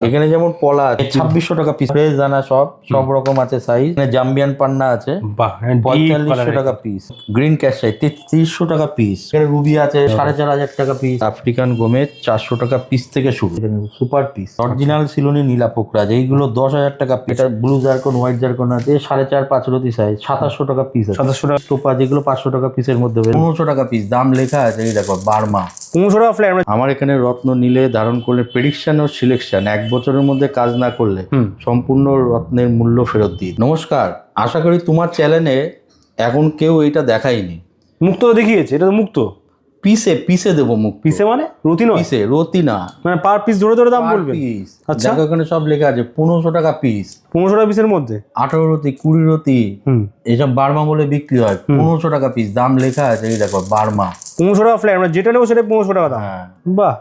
এখানে যেমন পলা আছে ছাব্বিশশো টাকা পিস ফ্রেশ দানা সব সব রকম আছে সাইজ এখানে জাম্বিয়ান পান্না আছে পঁয়তাল্লিশশো টাকা পিস গ্রিন ক্যাশাই তেত্রিশশো টাকা পিস এখানে রুবি আছে সাড়ে চার হাজার টাকা পিস আফ্রিকান গোমেদ চারশো টাকা পিস থেকে শুরু। সুপার পিস অরিজিনাল সিলোনি নীলা পোকরাজ এইগুলো দশ হাজার টাকা পিস এটা ব্লু জারকন হোয়াইট জারকন আছে সাড়ে চার পাঁচ রতি সাইজ সাতাশশো টাকা পিস আছে। সাতাশশো টাকা। টোপা যেগুলো পাঁচশো টাকা পিসের মধ্যে পনেরোশো টাকা পিস দাম লেখা আছে এই দেখো বার্মা। পনেরোশো টাকা ফ্ল্যাট আমার এখানে রত্ন নিলে ধারণ করলে প্রেডিকশন ও সিলেকশন এক বছরের মধ্যে কাজ না করলে সম্পূর্ণ রত্নের মূল্য ফেরত দিই। নমস্কার আশা করি তোমার চ্যানেলে এখন কেউ এটা দেখায়নি। মুক্ত দেখিয়েছে এটা তো মুক্ত। পিসে পিসে দেবো মুখ পিসে মানে? রতি নয়? পিসে রতি না। মানে পার পিস ধরে ধরে দাম বলবে পিস আচ্ছা। দেখো এখানে সব লেখা আছে পনেরোশো টাকা পিস পনেরোশো টাকা পিসের মধ্যে? আঠারো রতি কুড়ি রতি হুম। এসব বার্মা বলে বিক্রি হয়। পনেরোশো টাকা পিস দাম লেখা আছে এই দেখো বার্মা। পনেরোশো টাকা ফ্ল্যাট আমরা যেটা নেব সেটা পনেরোশো টাকা দাম। হ্যাঁ। বাহ।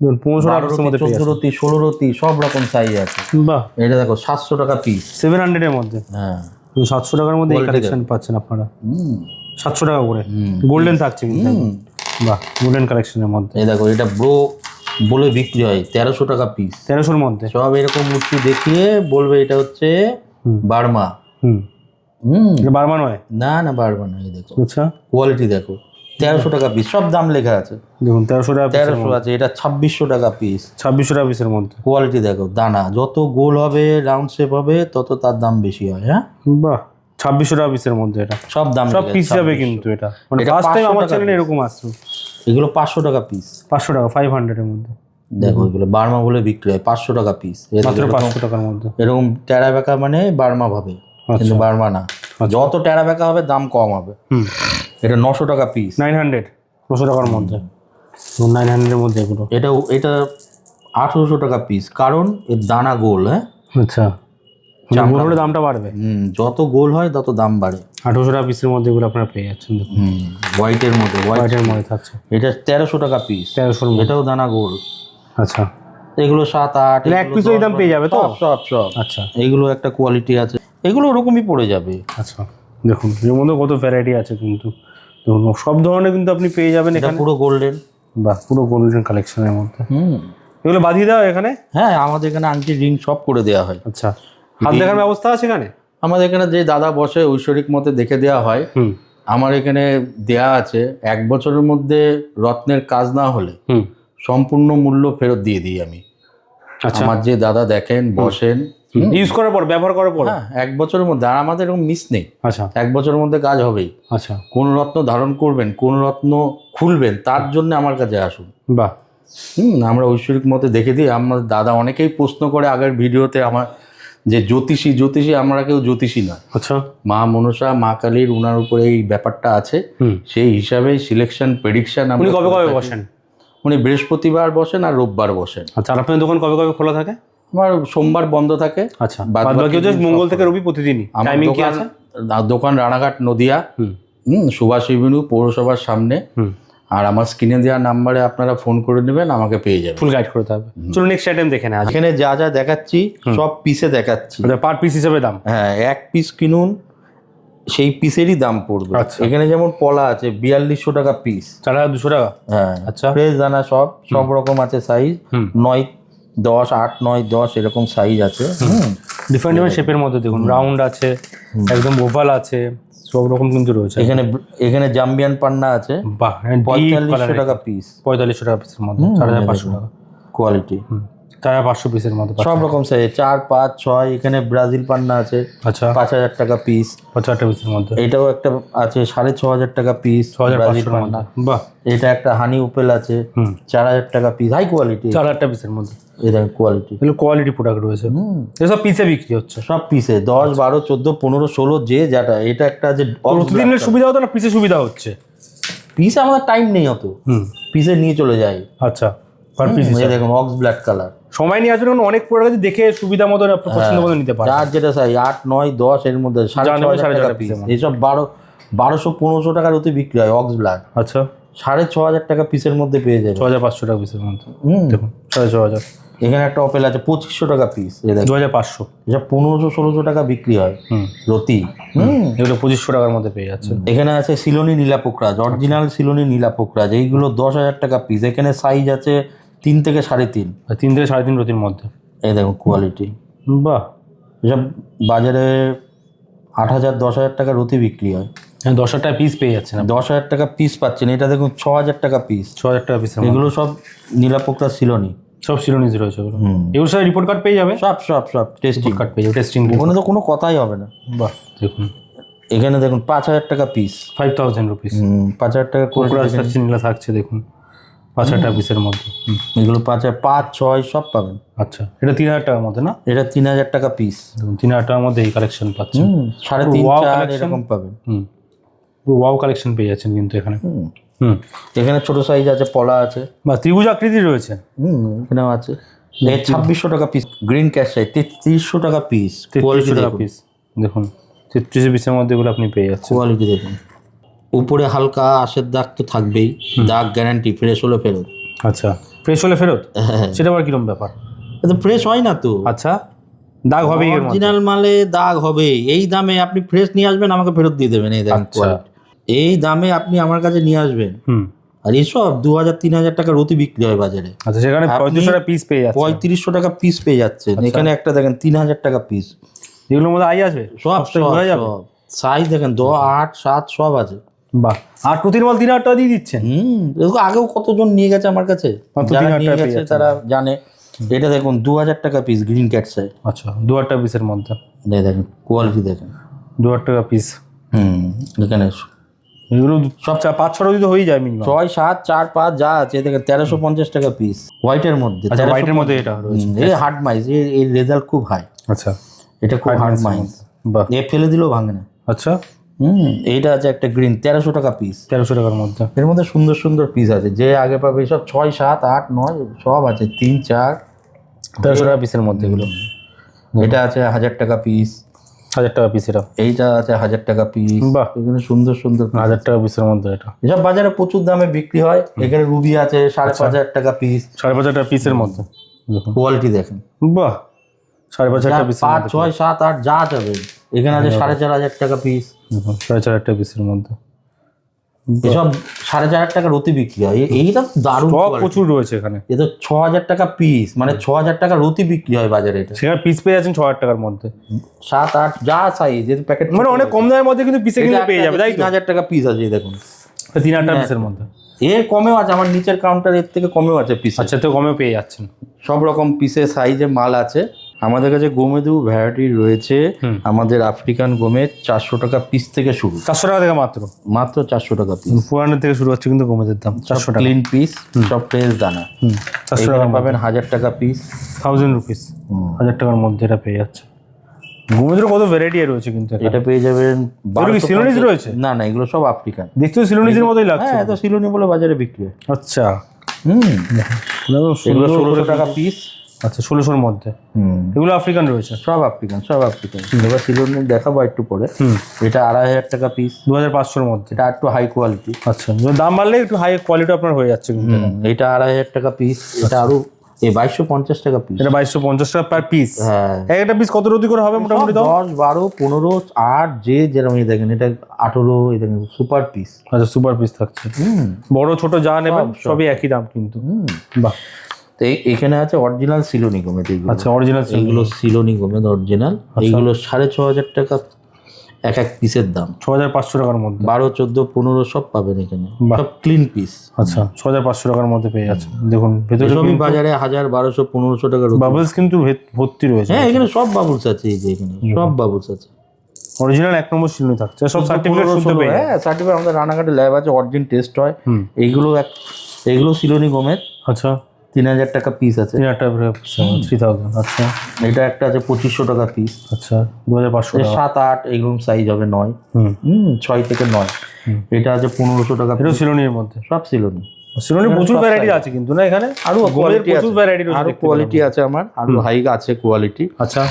দেখুন পনেরোশো টাকা পিসের মধ্যে চোদ্দ রতি ষোলো রতি সব রকম সাইজ আছে। বাহ। এটা দেখো সাতশো টাকা পিস সেভেন হান্ড্রেডের মধ্যে? হ্যাঁ। সাতশো টাকার মধ্যে এই কালেকশন পাচ্ছেন আপনারা। হুম। সাতশো টাকা করে। গোল্ডেন থাকছে কিন্তু হুম। বাহ গোল্ডেন কালেকশনের মধ্যে। এই দেখো এটা ব্রো বলে বিক্রি হয় তেরোশো টাকা পিস তেরোশোর মধ্যে। সব এরকম মূর্তি দেখিয়ে বলবে এটা হচ্ছে বার্মা। হুম। হুম। বারবার নয়? না না বার্মা না এই দেখো। আচ্ছা। কোয়ালিটি দেখো তেরোশো টাকা পিস সব দাম লেখা আছে। দেখুন তেরোশো টাকা তেরোশো আছে এটা ছাব্বিশশো টাকা পিস ছাব্বিশশো টাকা পিসের মধ্যে। কোয়ালিটি দেখো দানা যত গোল হবে রাউন্ড শেপ হবে তত তার দাম বেশি হয় হ্যাঁ? বাহ। ছাব্বিশশো টাকা পিসের মধ্যে এটা। সব দাম সব পিস যাবে কিন্তু এটা। মানে ফার্স্ট টাইম আমার চ্যানেলে এরকম আসছে এগুলো পাঁচশো টাকা পিস পাঁচশো টাকা ফাইভ হান্ড্রেডের মধ্যে। দেখো এগুলো বার্মা বলে বিক্রি হয় পাঁচশো টাকা পিস মাত্র পাঁচশো টাকার মধ্যে। এরকম টেরা বেকা মানে বার্মা ভাবে কিন্তু বার্মা না। যত টেরা বেকা হবে দাম কম হবে। এটা নশো টাকা পিস নাইন হান্ড্রেড নশো টাকার মধ্যে। নাইন হান্ড্রেডের মধ্যে এগুলো। এটা এটা আঠেরোশো টাকা পিস কারণ এর দানা গোল হ্যাঁ? আচ্ছা। গোল দামটা বাড়বে। হুম, যত গোল হয় তত দাম বাড়ে। আঠারোশো টাকা পিসের মধ্যে এগুলো আপনারা পেয়ে যাচ্ছেন হুম হোয়াইটের মধ্যে হোয়াইট হোয়াইটের মধ্যে থাকছে। এটা তেরোশো টাকা পিস মধ্যে। এটাও দানা গোল। আচ্ছা। এগুলো সাত আট এক এই দশ, দাম পেয়ে যাবে তো? সব সব আচ্ছা। এগুলো একটা কোয়ালিটি আছে। এগুলো ওরকমই পড়ে যাবে। আচ্ছা। দেখুন এর মধ্যে কত ভ্যারাইটি আছে কিন্তু। দেখুন সব ধরনের কিন্তু আপনি পেয়ে যাবেন এখানে। পুরো গোল্ডেন বাহ পুরো গোল্ডেন কালেকশনের মধ্যে। হুম। এগুলো বাঁধিয়ে দেওয়া এখানে? হ্যাঁ আমাদের এখানে আংটি রিং সব করে দেওয়া হয়। আচ্ছা। হাত দেখার ব্যবস্থা আছে এখানে? আমাদের এখানে যে দাদা বসে ঐশ্বরিক মতে দেখে দেওয়া হয় আমার এখানে দেয়া আছে এক বছরের মধ্যে রত্নের কাজ না হলে সম্পূর্ণ মূল্য ফেরত দিয়ে দিই আমি। আচ্ছা। আমার যে দাদা দেখেন বসেন ইউজ করার পর ব্যবহার করার পর? হ্যাঁ এক বছরের মধ্যে আর আমাদের এরকম মিস নেই। আচ্ছা। এক বছরের মধ্যে কাজ হবেই। আচ্ছা। কোন রত্ন ধারণ করবেন কোন রত্ন খুলবেন তার জন্য আমার কাছে আসুন। বাহ। হুম আমরা ঐশ্বরিক মতে দেখে দিই। আমার দাদা অনেকেই প্রশ্ন করে আগের ভিডিওতে আমার যে জ্যোতিষী জ্যোতিষী আমরা কেউ জ্যোতিষী নয়। আচ্ছা। মা মনসা মা কালীর উনার উপরে এই ব্যাপারটা আছে। সেই হিসাবে সিলেকশন প্রেডিকশন উনি কবে কবে বসেন? উনি বৃহস্পতিবার বসেন আর রোববার বসেন। আচ্ছা আর আপনার দোকান কবে কবে খোলা থাকে? আমার সোমবার বন্ধ থাকে। আচ্ছা বাদ বাকি হচ্ছে মঙ্গল থেকে রবি প্রতিদিনই। টাইমিং কি আছে? দোকান রানাঘাট নদিয়া। হুম। হুম সুভাষ পৌরসভার সামনে। হুম। আর আমার স্ক্রিনে দেওয়া নাম্বারে আপনারা ফোন করে নেবেন আমাকে পেয়ে যাবেন। ফুল গাইড করতে হবে। চলুন নেক্সট আইটেম দেখে নেওয়া। এখানে যা যা দেখাচ্ছি সব পিসে দেখাচ্ছি। আচ্ছা পার পিস হিসেবে দাম? হ্যাঁ এক পিস কিনুন সেই পিসেরই দাম পড়বে। আচ্ছা। এখানে যেমন পলা আছে বিয়াল্লিশশো টাকা পিস চার হাজার দুশো টাকা? হ্যাঁ আচ্ছা। ফ্রেশ দানা সব সব রকম আছে সাইজ নয় দশ আট নয় দশ এরকম সাইজ আছে। হুম। ডিফারেন্ট ডিফারেন্ট শেপের মধ্যে দেখুন রাউন্ড আছে একদম ওভাল আছে। সব রকম কিন্তু রয়েছে। এখানে এখানে জাম্বিয়ান পান্না আছে। বাহ পঁয়তাল্লিশশো টাকা পিস পঁয়তাল্লিশশো টাকা পিসের মধ্যে চার হাজার পাঁচশো টাকা। কোয়ালিটি হাজার পাঁচশো পিসের মধ্যে সব রকম সাইজ চার পাঁচ ছয় এখানে ব্রাজিল পান্না আছে আচ্ছা। পাঁচ হাজার টাকা পিস পঁচাত্তর পিসের মধ্যে। এটাও একটা আছে সাড়ে ছ হাজার টাকা পিস ছ হাজার ব্রাজিল পান্না। বাহ। এটা একটা হানি উপেল আছে চার হাজার টাকা পিস হাই কোয়ালিটি চার হাজার পিসের মধ্যে। এটা কোয়ালিটি এগুলো কোয়ালিটি প্রোডাক্ট রয়েছে। হুম। এসব পিসে বিক্রি হচ্ছে। সব পিসে দশ বারো চোদ্দ পনেরো ষোলো যে যেটা এটা একটা আছে প্রতিদিনের সুবিধা হতো না? পিসে সুবিধা হচ্ছে। পিসে আমাদের টাইম নেই অত। হুম। পিসে নিয়ে চলে যাই। আচ্ছা পার পিস দেখুন অক্স ব্ল্যাক কালার সময় নিয়ে আসবেন অনেক প্রোডাক্ট দেখে সুবিধা মতো পছন্দ মতো নিতে পারেন। যার যেটা চাই আট নয় দশ এর মধ্যে সাড়ে টাকা পিস এইসব বারো বারোশো পনেরোশো টাকার অতি বিক্রি হয় অক্স ব্ল্যাক আচ্ছা। সাড়ে ছ হাজার টাকা পিসের মধ্যে পেয়ে যাবে ছ হাজার পাঁচশো টাকা পিসের মধ্যে। দেখুন সাড়ে ছ হাজার। এখানে একটা অপেল আছে পঁচিশশো টাকা পিস দু হাজার পাঁচশো। এটা পনেরোশো ষোলোশো টাকা বিক্রি হয় হুম। রতি। হুম। এগুলো পঁচিশশো টাকার মধ্যে পেয়ে যাচ্ছে। এখানে আছে সিলোনি নীলা পোকরাজ অরিজিনাল সিলোনি নীলা পোকরাজ। এইগুলো দশ হাজার টাকা পিস এখানে সাইজ আছে তিন থেকে সাড়ে তিন। আর তিন থেকে সাড়ে তিন রতির মধ্যে। এই দেখুন কোয়ালিটি বাহ। এসব বাজারে আট হাজার দশ হাজার টাকা রতি বিক্রি হয়। হ্যাঁ, দশ হাজার টাকা পিস পেয়ে যাচ্ছেন। দশ হাজার টাকা পিস পাচ্ছেন। এটা দেখুন ছ হাজার টাকা পিস ছ হাজার টাকা পিস এগুলো সব নীলাপোকরা সিলনি। সব সিলোনিজ রয়েছে ওগুলো। এগুলো সব রিপোর্ট কার্ড পেয়ে যাবে? সব সব সব টেস্টিং কার্ড পেয়ে যাবে টেস্টিং ওখানে তো কোনো কথাই হবে না। বাহ দেখুন। এখানে দেখুন পাঁচ হাজার টাকা পিস ফাইভ থাউজেন্ড রুপিস পাঁচ হাজার টাকা কোকড়া থাকছে নীলা থাকছে দেখুন। পাঁচ হাজার পিসের মধ্যে। এগুলো পাঁচ হাজার পাঁচ ছয় সব পাবেন। আচ্ছা এটা তিন হাজার টাকার মধ্যে না? এটা তিন হাজার টাকা পিস তিন হাজার টাকার মধ্যে এই কালেকশন পাচ্ছেন। হুম সাড়ে তিন চার এরকম পাবেন। হুম ওয়াও কালেকশন পেয়ে যাচ্ছেন কিন্তু এখানে। হুম। এখানে ছোট সাইজ আছে পলা আছে। বা ত্রিভুজ আকৃতি রয়েছে। হুম এখানেও আছে। ছাব্বিশশো টাকা পিস গ্রিন ক্যাশ চাই তেত্রিশশো টাকা পিস তেত্রিশশো টাকা পিস দেখুন তেত্রিশ পিসের মধ্যে এগুলো আপনি পেয়ে যাচ্ছেন। কোয়ালিটি দেখুন। উপরে হালকা আশের দাগ তো থাকবেই। দাগ গ্যারান্টি ফ্রেশ হলে ফেরত। আচ্ছা ফ্রেশ হলে ফেরত? হ্যাঁ সেটা আবার কিরম ব্যাপার? তো ফ্রেশ হয় না তো। আচ্ছা দাগ হবে অরিজিনাল মালে দাগ হবে এই দামে আপনি ফ্রেশ নিয়ে আসবেন আমাকে ফেরত দিয়ে দেবেন এই দেখেন আচ্ছা। এই দামে আপনি আমার কাছে নিয়ে আসবেন। হুম। আর এসব দু হাজার তিন হাজার টাকার রতি বিক্রি হয় বাজারে। আচ্ছা সেখানে পঁয়ত্রিশশো টাকা পিস পেয়ে যাচ্ছে পঁয়ত্রিশশো টাকা পিস পেয়ে যাচ্ছেন। আচ্ছা। এখানে একটা দেখেন তিন হাজার টাকা পিস এগুলোর মধ্যে আই আসবে সব হয়ে সব সাইজ দেখেন দশ আট সাত সব আছে। বাহ। আর প্রতির মাল তিন হাজার দিয়ে দিচ্ছেন? হুম আগেও কতজন নিয়ে গেছে আমার কাছে? মাত্র যারা 3000 নিয়ে টাকা পেয়ে গেছে তারা জানে। এটা দেখুন দু হাজার টাকা পিস গ্রিন ক্যাটসে আচ্ছা দু হাজার টাকা পিসের মধ্যে। দেখেন কোয়ালিটি দেখেন। দু হাজার টাকা পিস হুম এখানে এগুলো সব চা- পাঁচ ছটা দিতে হয়েই যায় মিনিমাম ছয় সাত চার পাঁচ যা আছে দেখেন তেরোশো পঞ্চাশ টাকা পিস হোয়াইটের মধ্যে আচ্ছা হোয়াইটের মধ্যে এটা রয়েছে। এই হার্ড মাইজ এর রেজাল্ট খুব হাই আচ্ছা। এটা খুব হার্ড মাইজ বাহ। এ ফেলে দিলেও ভাঙে না। আচ্ছা। হুম। এইটা আছে একটা গ্রিন তেরোশো টাকা পিস তেরোশো টাকার মধ্যে। এর মধ্যে সুন্দর সুন্দর পিস আছে। যে আগে পাবে সব ছয় সাত আট নয় সব আছে তিন চার। তেরোশো টাকা পিসের মধ্যে এগুলো। এটা আছে হাজার টাকা পিস হাজার টাকা পিস এটা। এইটা আছে হাজার টাকা পিস বাহ। এখানে সুন্দর সুন্দর হাজার টাকা পিসের মধ্যে এটা। এসব বাজারে প্রচুর দামে বিক্রি হয়। এখানে রুবি আছে সাড়ে পাঁচ হাজার টাকা পিস সাড়ে পাঁচ হাজার টাকা পিসের মধ্যে। কোয়ালিটি দেখেন। বাহ। সাড়ে পাঁচ হাজার টাকা পিসের পাঁচ ছয় সাত আট যা যাবে এখানে আছে সাড়ে চার হাজার টাকা পিস সাড়ে চার হাজার টাকা পিসের মধ্যে। এসব সাড়ে চার হাজার টাকার অতি বিক্রি হয়। এ- এইটা দারুণ প্রচুর রয়েছে এখানে। এ তো ছ হাজার টাকা পিস মানে ছ হাজার টাকা রতি বিক্রি হয় বাজারে এটা। সেখানে পিস পেয়ে যাচ্ছেন ছ হাজার টাকার মধ্যে। সাত আট যা সাইজ এর প্যাকেট মানে অনেক কম দামের মধ্যে কিন্তু পিসে কিনলে পেয়ে যাবে তাই তিন হাজার টাকা পিস আছে দেখুন। তিন হাজার টাকা পিসের মধ্যে। এর কমেও আছে আমার নিচের কাউন্টার এর থেকে কমেও আছে পিস আচ্ছা তো কমে পেয়ে যাচ্ছেন। সব রকম পিসের সাইজে মাল আছে। আমাদের কাছে গোমেদু ভ্যারাইটি রয়েছে। আমাদের আফ্রিকান গোমেদ চারশো টাকা পিস থেকে শুরু। চারশো টাকা থেকে মাত্র? মাত্র চারশো টাকা পিস পুরানোর থেকে শুরু হচ্ছে কিন্তু গোমেদের দাম। চারশো টাকা। ক্লিন পিস সব ফ্রেশ দানা। চারশো টাকা পাবেন হাজার টাকা পিস থাউজেন্ড রুপিস হাজার টাকার মধ্যে এটা পেয়ে যাচ্ছে। গোমেদের কত ভ্যারাইটি রয়েছে কিন্তু। এটা পেয়ে যাবেন এগুলো কি 1250 সিলোনিজ রয়েছে? না না এগুলো সব আফ্রিকান দেখতেও সিলোনিজের মতোই লাগছে। হ্যাঁ এত সিলোনি বলে বাজারে বিক্রি হয়। আচ্ছা। হুম। এগুলো ষোলোশো টাকা পিস আচ্ছা ষোলোশোর মধ্যে। হুম। এগুলো আফ্রিকান রয়েছে? সব আফ্রিকান সব আফ্রিকান। এবার সিলোনি দেখাবো একটু পরে। এটা আড়াই হাজার টাকা পিস দু হাজার পাঁচশোর মধ্যে। এটা একটু হাই কোয়ালিটি আচ্ছা দাম বাড়লে একটু হাই কোয়ালিটি আপনার হয়ে যাচ্ছে এটা আড়াই হাজার টাকা পিস এটা আরও এই বাইশশো পঞ্চাশ টাকা পিস এটা বাইশশো পঞ্চাশ টাকা পার পিস হ্যাঁ। এক একটা পিস কত রতি করে হবে মোটামুটি দশ বারো পনেরো আট যে যেরকম এই দেখেন এটা আঠেরো এই দেখেন সুপার পিস আচ্ছা সুপার পিস থাকছে। হুম। বড় ছোট যা নেবেন সবই একই দাম কিন্তু। হুম। বাহ। তো এই- এখানে আছে অরিজিনাল সিলোনি গোমেদ আচ্ছা অরিজিনাল এইগুলো সিলোনি গোমেদ অরিজিনাল এইগুলো সাড়ে ছ হাজার টাকা এক এক পিসের দাম। ছ হাজার পাঁচশো টাকার মধ্যে। বারো চোদ্দ পনেরো সব পাবেন এখানে। সব ক্লিন পিস আচ্ছা ছ হাজার পাঁচশো টাকার মধ্যে পেয়ে যাচ্ছে দেখুন ভেতরে সবই বাজারে হাজার বারোশো পনেরোশো টাকা রোজ বাবলস কিন্তু ভর্তি রয়েছে। হ্যাঁ এখানে সব বাবুলস আছে এই যে এখানে। সব বাবুলস আছে। অরিজিনাল এক নম্বর শিলনি থাকছে। সব সার্টিফিকেট শুনতে পেয়ে হ্যাঁ সার্টিফিকেট আমাদের রানাঘাটে ল্যাব আছে অরিজিন টেস্ট হয়। এইগুলো এক এইগুলো সিলোনি গোমেদ আচ্ছা। তিন হাজার টাকা পিস আছে। তিন হাজার টাকা থ্রি থাউজেন্ড আচ্ছা। এটা একটা আছে পঁচিশশো টাকা পিস আচ্ছা দু হাজার পাঁচশো সাত আট এগুলো সাইজ হবে নয়। হুম। হুম ছয় থেকে নয়। এটা আছে পনেরোশো টাকা এটাও সিলোনির মধ্যে। সব সিলোনি সিলোনির প্রচুর ভ্যারাইটি আছে কিন্তু না এখানে? আরও কোয়ালিটি প্রচুর ভ্যারাইটি আরও কোয়ালিটি আছে আমার। আরও হাই আছে কোয়ালিটি আচ্ছা।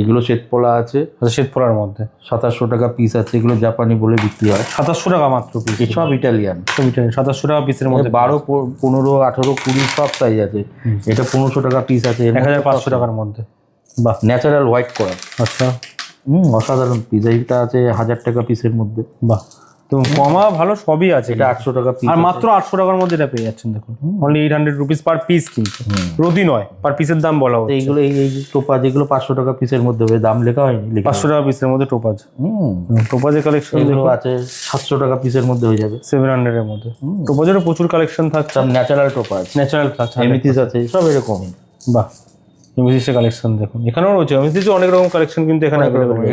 এগুলো শ্বেতপলা আছে। শ্বেতপোলার শীত মধ্যে। সাতাশশো টাকা পিস আছে এগুলো জাপানি বলে বিক্রি হয়। সাতাশশো টাকা মাত্র পিস সব ইটালিয়ান সব ইটালিয়ান সাতাশশো টাকা পিসের মধ্যে। বারো পনেরো আঠারো কুড়ি সব সাইজ আছে। এটা পনেরোশো টাকা পিস আছে এক হাজার পাঁচশো টাকার মধ্যে। বাহ। ন্যাচারাল হোয়াইট করা। আচ্ছা। হুম অসাধারণ পিস এইটা আছে হাজার টাকা পিসের মধ্যে। বাহ। তো কমা ভালো সবই আছে এটা আটশো টাকা আর মাত্র আটশো টাকার মধ্যে এটা পেয়ে যাচ্ছেন দেখুন। Only eight hundred rupees per piece কিন্তু। প্রতি নয় পার পিসের দাম বলা হচ্ছে। এইগুলো এই এই টোপা যেগুলো পাঁচশো টাকা পিসের মধ্যে হবে দাম লেখা হয়নি? পাঁচশো টাকা পিসের মধ্যে টোপাজ। হুম। টোপাজের কালেকশন আছে সাতশো টাকা পিসের মধ্যে হয়ে যাবে। সেভেন হান্ড্রেডের মধ্যে। টোপাজেরও প্রচুর কালেকশন থাকছে। ন্যাচারাল টোপা আছে ন্যাচারাল থাকছে এমিথিস আছে সব এরকমই। বাহ। এমএসিসের কালেকশন দেখুন। এখানেও রয়েছে এমএসিসে অনেক রকম কালেকশন কিন্তু এখানে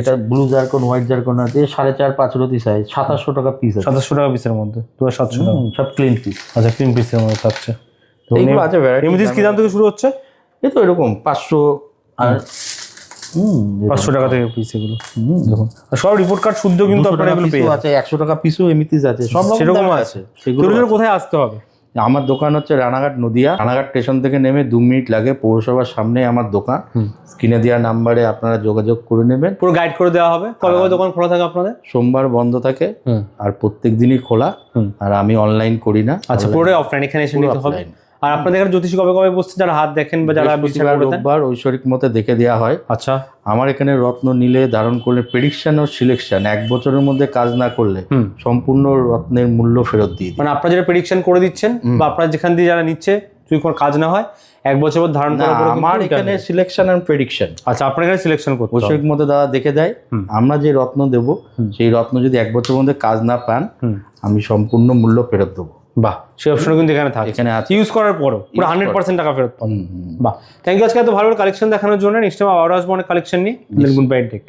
এটা ব্লু জারকন হোয়াইট জারকন আছে সাড়ে চার পাঁচ রতি সাইজ সাতাশশো টাকা পিস আছে। সাতাশশো টাকা পিসের মধ্যে দু হাজার সাতশো টাকা। সব ক্লিন পিস আচ্ছা তিন পিসের মধ্যে থাকছে। এইগুলো আছে কি দাম থেকে শুরু হচ্ছে? এই তো এরকম পাঁচশো আর হুম। পাঁচশো টাকা থেকে পিস এগুলো। দেখুন। আর সব রিপোর্ট কার্ড শুদ্ধ কিন্তু আপনারা এগুলো পেয়ে আছে একশো টাকা পিসও এমিথিস আছে সব রকম সেরকম আছে। সেগুলো কোথায় আসতে হবে? আমার দোকান হচ্ছে রানাঘাট নদিয়া। রানাঘাট স্টেশন থেকে নেমে দু মিনিট লাগে পৌরসভার সামনে আমার দোকান। স্ক্রিনে দেওয়া নাম্বারে আপনারা যোগাযোগ করে নেবেন। পুরো গাইড করে দেওয়া হবে? কবে কবে দোকান খোলা থাকে আপনাদের? সোমবার বন্ধ থাকে আর প্রত্যেক দিনই খোলা। আর আমি অনলাইন করি না। আচ্ছা পুরো অফলাইন এখানে এসে নিতে হবে। আর আপনাদের এখানে জ্যোতিষী কবে কবে বসছে? যারা হাত দেখেন বা যারা রোববার ঐশ্বরিক মতে দেখে দেওয়া হয়। আচ্ছা। আমার এখানে রত্ন নিলে ধারণ করলে প্রেডিকশন ও সিলেকশন এক বছরের মধ্যে কাজ না করলে সম্পূর্ণ রত্নের মূল্য ফেরত দিয়ে দিই। মানে আপনারা যেটা প্রেডিকশন করে দিচ্ছেন বা আপনারা যেখান দিয়ে যারা নিচ্ছে যদি কোনো কাজ না হয় এক বছর পর ধারণ করার পরে আমার এখানে সিলেকশন এন্ড প্রেডিকশন আচ্ছা আপনার এখানে সিলেকশন করতে। ঐশ্বরিক মতে দাদা দেখে দেয়। আমরা যে রত্ন দেব সেই রত্ন যদি এক বছরের মধ্যে কাজ না পান আমি সম্পূর্ণ মূল্য ফেরত দেবো। বাহ সেই অপশন কিন্তু এখানে থাকে এখানে আছে। ইউজ করার পরও পুরো হান্ড্রেড পার্সেন্ট টাকা ফেরত পাবেন বাহ থ্যাংক ইউ আজকে এত ভালো কালেকশন দেখানোর জন্য। নেক্সট টাইম আবার আসব অনেক কালেকশন নিয়ে গুড বাই টেক